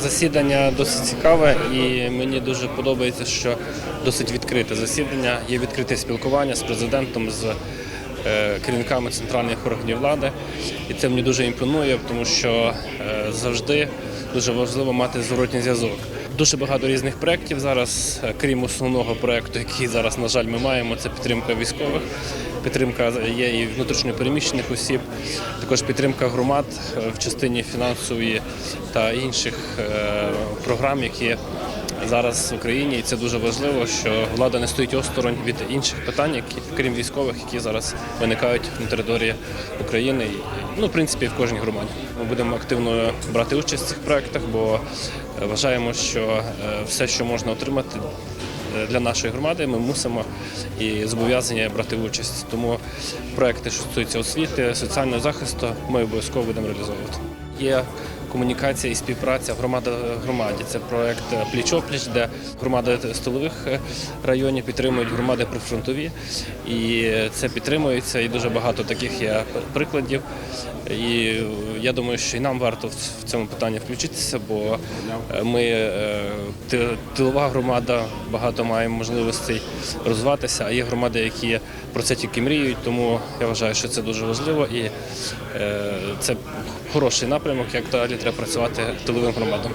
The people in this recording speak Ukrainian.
Засідання досить цікаве і мені дуже подобається, що досить відкрите засідання. Є відкрите спілкування з президентом, з е, керівниками центральних органів влади. І це мені дуже імпонує, тому що е, завжди дуже важливо мати зворотній зв'язок. Дуже багато різних проєктів зараз, е, крім основного проєкту, який зараз, на жаль, ми маємо, це підтримка військових. Підтримка є і внутрішньопереміщених осіб, також підтримка громад е, в частині фінансової та інших е, програм, які зараз в Україні. І це дуже важливо, що влада не стоїть осторонь від інших питань, які крім військових, які зараз виникають на території України. Ну, в принципі, в кожній громаді. Ми будемо активно брати участь в цих проектах, бо е, вважаємо, що е, все, що можна отримати е, для нашої громади, ми мусимо і зобов'язані брати участь. Тому проекти, що стосуються освіти, соціального захисту, ми обов'язково будемо реалізовувати. Є комунікація і співпраця громада громаді. Це проект пліч-опліч, де громади столових районів підтримують громади прифронтові, і це підтримується. І дуже багато таких є прикладів. І я думаю, що і нам варто в цьому питанні включитися, бо е, ми е, тилова громада, багато маємо можливостей розвиватися, а є громади, які про це тільки мріють. Тому я вважаю, що це дуже важливо і е, це хороший напрямок, як далі треба працювати тиловим громадам.